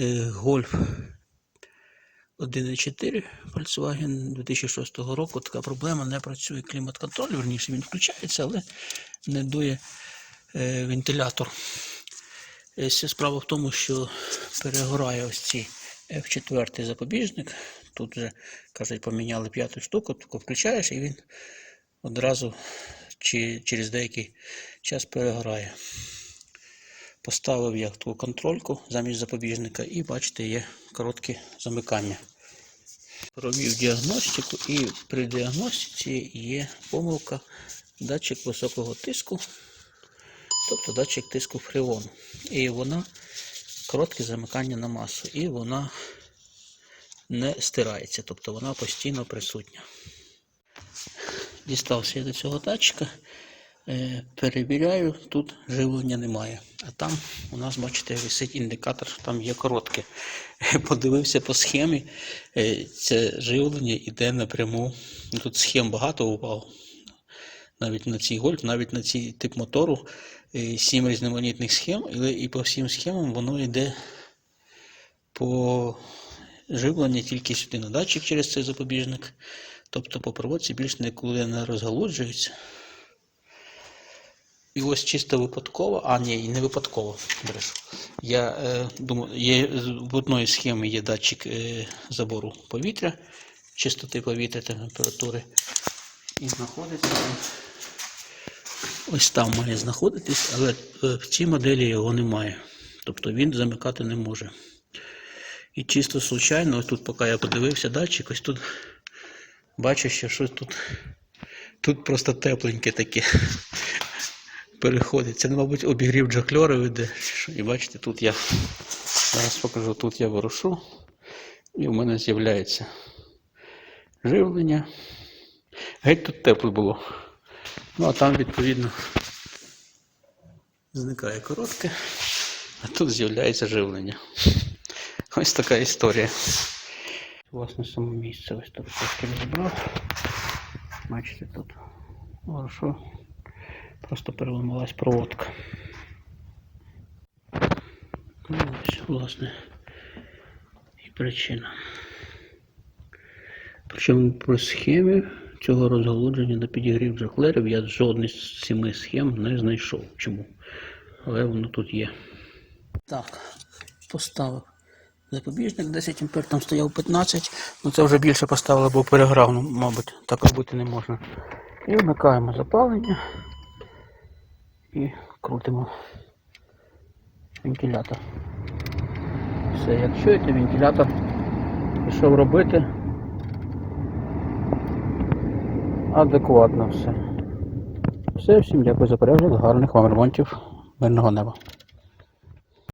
е, Golf 1.4 Volkswagen 2006 року. Така проблема, не працює клімат-контроль, верніше він включається, але не дує е, вентилятор. Е, Вся справа в тому, що перегорає ось цей F4 запобіжник. Тут вже, кажуть, поміняли п'яту штуку, тільки включаєш і він одразу чи через деякий час перегорає. Поставив я таку контрольку замість запобіжника і бачите, є коротке замикання. Провів діагностику і при діагностиці є помилка датчик високого тиску, тобто датчик тиску фреону. І вона коротке замикання на масу, і вона не стирається, тобто вона постійно присутня. Дістався я до цього датчика, перевіряю, тут живлення немає. А там у нас, бачите, висить індикатор, що там є коротке. Подивився по схемі, е, це живлення йде напряму. Тут схем багато упав. Навіть на цій гольф, навіть на цей тип мотору е, сім різноманітних схем, і по всім схемам воно йде по живлення тільки сюди на датчик через цей запобіжник. Тобто по проводці більш нікуди не розгалуджується. І ось чисто випадково, а ні, не випадково. брешу. Я е, думаю, є, в одної схеми є датчик е, забору повітря, чистоти повітря температури. І знаходиться ось там має знаходитись, але е, в цій моделі його немає. Тобто він замикати не може. І чисто случайно, ось тут, поки я подивився датчик, ось тут бачу, що щось тут, тут просто тепленьке таке переходить. Це, мабуть, обігрів джакльорів іде. І бачите, тут я зараз покажу, тут я вирушу, і в мене з'являється живлення. Геть тут тепло було. Ну, а там, відповідно, зникає коротке, а тут з'являється живлення. Ось така історія. Власне, саме місце ось тут трошки розібрав. Бачите, тут хорошо. Просто переламалась проводка. Ну, ось, власне, і причина. Причому по схемі цього розголодження на підігрів джаклерів я жодної з семи схем не знайшов. Чому? Але воно тут є. Так, поставив запобіжник 10 ампер, там стояв 15, ну це вже більше поставили, бо переграв, ну, мабуть, так робити не можна. І вмикаємо запалення і крутимо вентилятор. Все, як чуєте, вентилятор пішов робити адекватно все. Все, всім дякую за перегляд, гарних вам ремонтів, мирного неба.